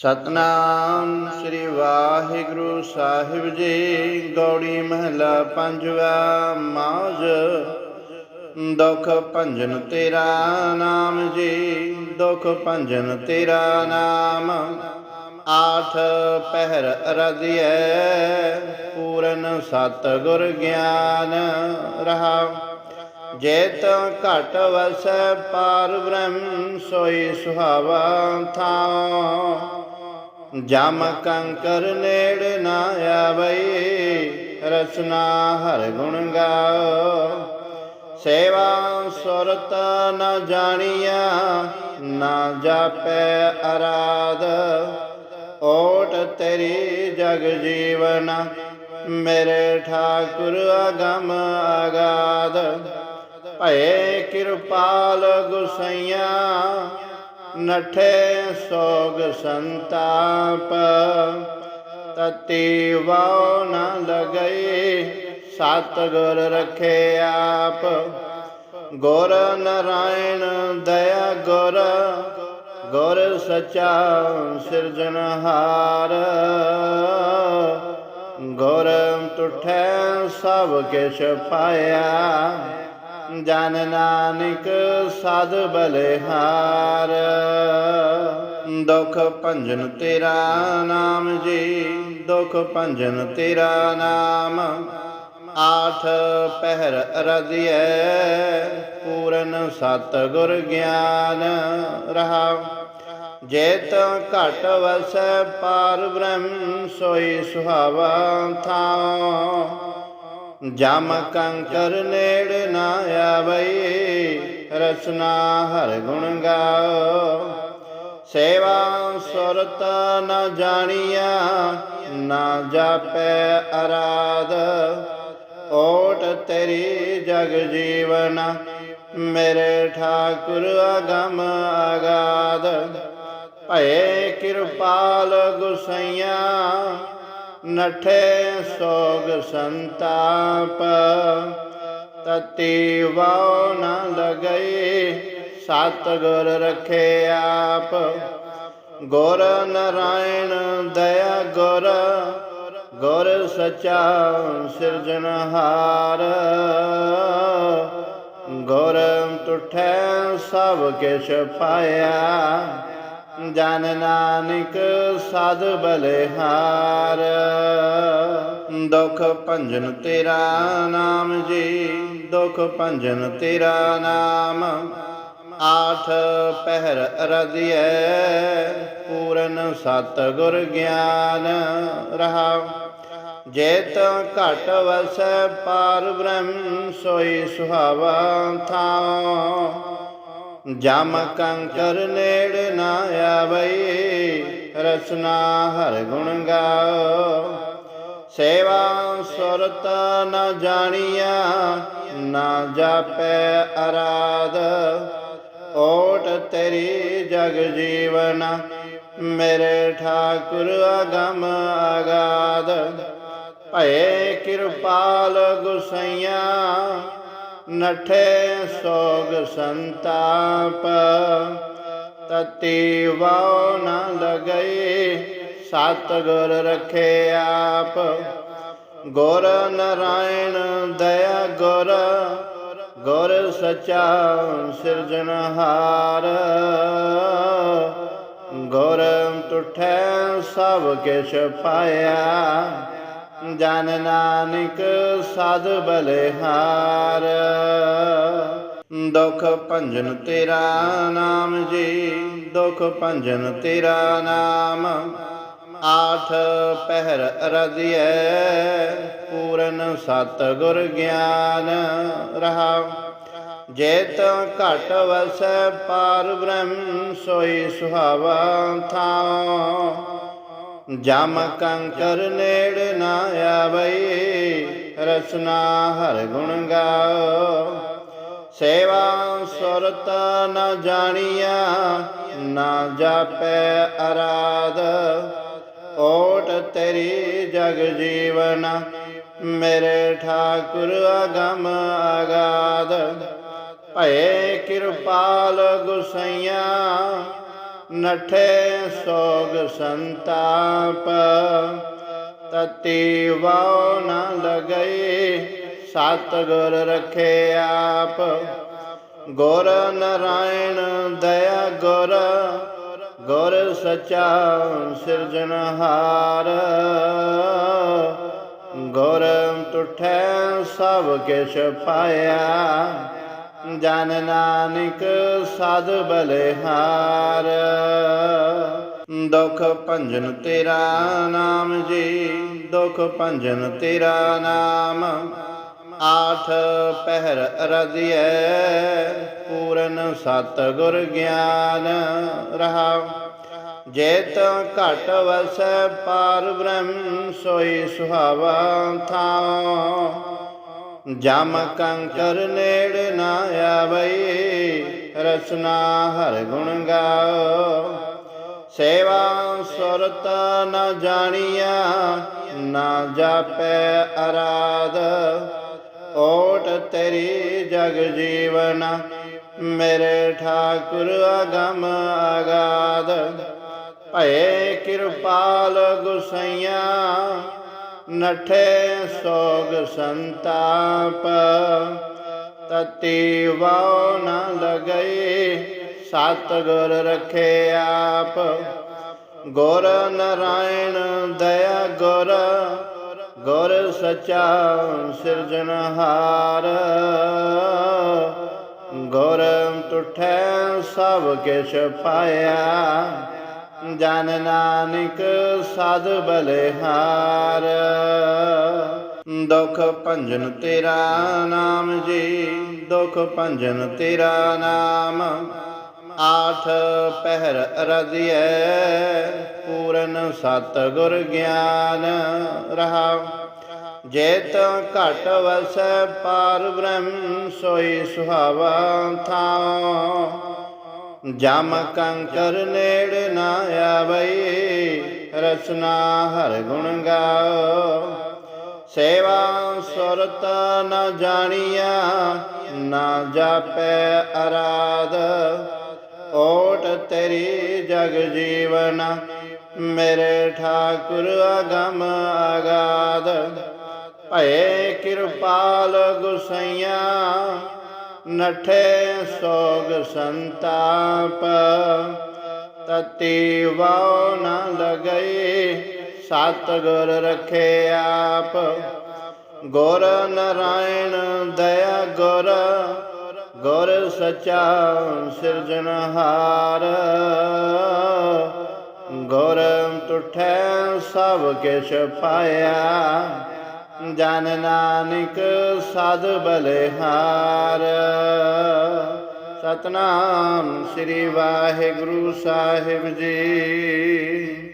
ਸਤਨਾਮ ਸ੍ਰੀ ਵਾਹਿਗੁਰੂ ਸਾਹਿਬ ਜੀ। ਗੌੜੀ ਮਹਲਾ ਪੰਜਵਾ ਮਾਜ। ਦੁਖ ਭੰਜਨ ਤੇਰਾ ਨਾਮ ਜੀ। ਦੁਖ ਭੰਜਨ ਤੇਰਾ ਨਾਮ। ਆਠ ਪਹਿਰ ਰਧਿਐ ਪੂਰਨ ਸਤ ਗੁਰ ਗਿਆਨ ਰਹਾ। ਜੇਤ ਘਟ ਵਸੈ ਪਾਰ ਬ੍ਰਹਮ, ਸੋਈ ਸੁਹਾਵਾ ਥਾਂ। ਜਮ ਕੰਕਰ ਨੇੜ ਨਾ ਆਵਈ, ਰਸਨਾ ਹਰ ਗੁਣ ਗਾਓ। ਸੇਵਾ ਸੁਰਤ ਨ ਜਾਣੀਆ ਨਾ ਜਾਪੈ ਅਰਾਧ। ਓਟ ਤੇਰੀ ਜਗ ਜੀਵਨ, ਮੇਰੇ ਠਾਕੁਰ ਅਗਮ ਅਗਾਧ। ਭਏ ਕਿਰਪਾਲ ਗੁਸਈਆ, ਨਠੇ ਸੋਗ ਸੰਤਾਪ। ਤਤੀ ਵਾਉ ਨ ਲਗਈ ਸਤ ਗੁਰ ਰਖੇ ਆਪ। ਗੁਰ ਨਰਾਇਣ ਦਇਆ ਗੁਰ ਗੁਰ ਸਚਾ ਸਿਰਜਣਹਾਰ ਗੁਰ ਤੁਠੈ ਸਭ ਕਿਛ ਪਾਇਆ ਜਨ ਨਾਨਕ ਸਦ ਬਲਿਹਾਰ। ਦੁਖ ਭੰਜਨ ਤੇਰਾ ਨਾਮ ਜੀ, ਦੁਖ ਭੰਜਨ ਤੇਰਾ ਨਾਮ। ਆਠ ਪਹਿਰ ਰਧਿਐ ਪੂਰਨ ਸਤ ਗੁਰ ਗਿਆਨ ਰਹਾ। ਜੇਤ ਘਟ ਵਸੈ ਪਾਰ ਬ੍ਰਹਮ, ਸੋਈ ਸੁਹਾਵਾ ਥਾਂ। ਜਮ ਕੰਕਰ ਨੇੜ ਨਾ ਆਵਈ, ਰਸਨਾ ਹਰ ਗੁਣ ਗਾਓ। ਸੇਵਾ ਸੁਰਤ ਨਾ ਜਾਣੀਆ, ਨਾ ਜਾਪੈ ਅਰਾਧ। ਓਟ ਤੇਰੀ ਜਗ ਜੀਵਨ, ਮੇਰੇ ਠਾਕੁਰ ਅਗਮ ਅਗਾਧ ਭਏ ਕਿਰਪਾਲ ਗੁਸਈਆ ਨਠੇ ਸੋਗ ਸੰਤਾਪ, ਤਤੀ ਵਾਉ ਨ ਲਗਈ ਸਤ ਗੁਰ ਰਖੇ ਆਪ। ਗੁਰ ਨਰਾਇਣ ਦਇਆ ਗੁਰ ਗੁਰ ਸਚਾ ਸਿਰਜਣਹਾਰ ਗੁਰ ਤੁਠੈ ਸਭ ਕਿਛ ਪਾਇਆ ਜਨ ਨਾਨਕ ਸਦ ਬਲਿਹਾਰ। ਦੁਖ ਭੰਜਨ ਤੇਰਾ ਨਾਮ ਜੀ, ਦੁਖ ਭੰਜਨ ਤੇਰਾ ਨਾਮ। ਆਠ ਪਹਿਰ ਰਧਿਐ ਪੂਰਨ ਸਤ ਗੁਰ ਗਿਆਨ ਰਹਾ। ਜੇਤ ਘਟ ਵਸੈ ਪਾਰ ਬ੍ਰਹਮ, ਸੋਈ ਸੁਹਾਵਾ ਥਾਂ। ਜਮ ਕੰਕਰ ਨੇੜ ਨਾ ਆਵਈ, ਰਸਨਾ ਹਰ ਗੁਣ ਗਾਓ। ਸੇਵਾ ਸੁਰਤ ਨ ਜਾਣੀਆ, ਨਾ ਜਾਪੈ ਅਰਾਧ। ਓਟ ਤੇਰੀ ਜਗ ਜੀਵਨ, ਮੇਰੇ ਠਾਕੁਰ ਅਗਮ ਅਗਾਧ ਭਏ ਕਿਰਪਾਲ ਗੁਸਈਆ ਨਠੇ ਸੋਗ ਸੰਤਾਪ, ਤਤੀ ਵਾਉ ਨ ਲਗਈ, ਸਤ ਗੁਰ ਰਖੇ ਆਪ। ਗੁਰ ਨਰਾਇਣ ਦਇਆ ਗੁਰ ਗੁਰ ਸਚਾ ਸਿਰਜਣਹਾਰ ਗੁਰ ਤੁਠੈ ਸਭ ਕਿਛ ਪਾਇਆ ਜਨ ਨਾਨਕ ਸਦ ਬਲਿਹਾਰ। ਦੁਖ ਭੰਜਨ ਤੇਰਾ ਨਾਮ ਜੀ, ਦੁਖ ਭੰਜਨ ਤੇਰਾ ਨਾਮ। ਆਠ ਪਹਿਰ ਰਧਿਐ ਪੂਰਨ ਸਤ ਗੁਰ ਗਿਆਨ ਰਹਾ। ਜੇਤ ਘਟ ਵਸੈ ਪਾਰ ਬ੍ਰਹਮ, ਸੋਈ ਸੁਹਾਵਾ ਥਾਂ। ਜਮ ਕੰਕਰ ਨੇੜ ਨਾ ਆਵਈ, ਰਸਨਾ ਹਰ ਗੁਣ ਗਾਓ। ਸੇਵਾ ਸੁਰਤ ਨ ਜਾਣੀਆ, ਨਾ ਜਾਪੈ ਅਰਾਧ। ਓਟ ਤੇਰੀ ਜਗ ਜੀਵਨ, ਮੇਰੇ ਠਾਕੁਰ ਅਗਮ ਅਗਾਧ ਭਏ ਕਿਰਪਾਲ ਗੁਸਈਆ ਨਠੇ ਸੋਗ ਸੰਤਾਪ, ਤਤੀ ਵਾਉ ਨ ਲਗਈ ਸਤ ਗੁਰ ਰਖੇ ਆਪ। ਗੁਰ ਨਰਾਇਣ ਦਇਆ ਗੁਰ ਗੁਰ ਸਚਾ ਸਿਰਜਣਹਾਰ ਗੁਰ ਤੁਠੈ ਸਭ ਕਿਛ ਪਾਇਆ ਜਨ ਨਾਨਕ ਸਾਧ ਬਲਿਹਾਰ। ਦੁਖ ਭੰਜਨ ਤੇਰਾ ਨਾਮ ਜੀ, ਦੁਖ ਭੰਜਨ ਤੇਰਾ ਨਾਮ। ਆਠ ਪਹਿਰ ਰਜਿਐ ਪੂਰਨ ਸਤ ਗੁਰ ਗਿਆਨ ਰਹਾ। ਜੇਤ ਘਟ ਵਸੈ ਪਾਰ ਬ੍ਰਹਮ, ਸੋਈ ਸੁਹਾਵਾ ਥਾਂ। ਜਮ ਕੰਕਰ ਨੇੜ ਨਾ ਆਵਈ, ਰਸਨਾ ਹਰ ਗੁਣ ਗਾਓ। ਸੇਵਾ ਸੁਰਤ ਨ ਜਾਣੀਆ, ਨਾ ਜਾਪੈ ਅਰਾਧ। ਓਟ ਤੇਰੀ ਜਗ ਜੀਵਨ, ਮੇਰੇ ਠਾਕੁਰ ਅਗਮ ਆਗਾਦ। ਭਏ ਕਿਰਪਾਲ ਗੁਸਈਆ ਨਠੇ ਸੋਗ ਸੰਤਾਪ, ਤਤੀ ਵਾਉ ਨ ਲਗਈ ਸਤ ਗੁਰ ਰਖੇ ਆਪ। ਗੁਰ ਨਰਾਇਣ ਦਇਆ ਗੁਰ ਗੁਰ ਸਚਾ ਸਿਰਜਣਹਾਰ ਗੁਰ ਤੁਠੈ ਸਭ ਕਿਛ ਪਾਇਆ ਜਨ ਨਾਨਕ ਸਦ ਬਲਿਹਾਰ। ਦੁਖ ਭੰਜਨ ਤੇਰਾ ਨਾਮ ਜੀ, ਦੁਖ ਭੰਜਨ ਤੇਰਾ ਨਾਮ। ਆਠ ਪਹਿਰ ਰਜਿਐ ਪੂਰਨ ਸਤ ਗੁਰ ਗਿਆਨ ਰਹਾ। ਜੇਤ ਘਟ ਵਸੈ ਪਾਰ ਬ੍ਰਹਮ, ਸੋਈ ਸੁਹਾਵਾ ਥਾਂ। ਜਮ ਕੰਕਰ ਨੇੜ ਨਾ ਆਵਈ, ਰਸਨਾ ਹਰ ਗੁਣ ਗਾਓ। ਸੇਵਾ ਸੁਰਤ ਨਾ ਜਾਣੀਆ, ਨਾ ਜਾਪੈ ਅਰਾਧ। ਓਟ ਤੇਰੀ ਜਗ ਜੀਵਨ, ਮੇਰੇ ਠਾਕੁਰ ਅਗਮ ਆਗਾਦ। ਭਏ ਕਿਰਪਾਲ ਗੁਸਈਆ ਨਠੇ ਸੋਗ ਸੰਤਾਪ, ਤਤੀ ਵਾਉ ਨ ਲਗਈ ਸਤ ਗੁਰ ਰਖੇ ਆਪ। ਗੁਰ ਨਰਾਇਣ ਦਇਆ ਗੁਰ ਗੁਰ ਸਚਾ ਸਿਰਜਣਹਾਰ ਗੁਰ ਤੁਠੈ ਸਭ ਕਿਛ ਪਾਇਆ ਜਨ ਨਾਨਕ ਸਦ ਬਲਿਹਾਰ। ਸਤਨਾਮ ਸ੍ਰੀ ਵਾਹਿਗੁਰੂ ਸਾਹਿਬ ਜੀ।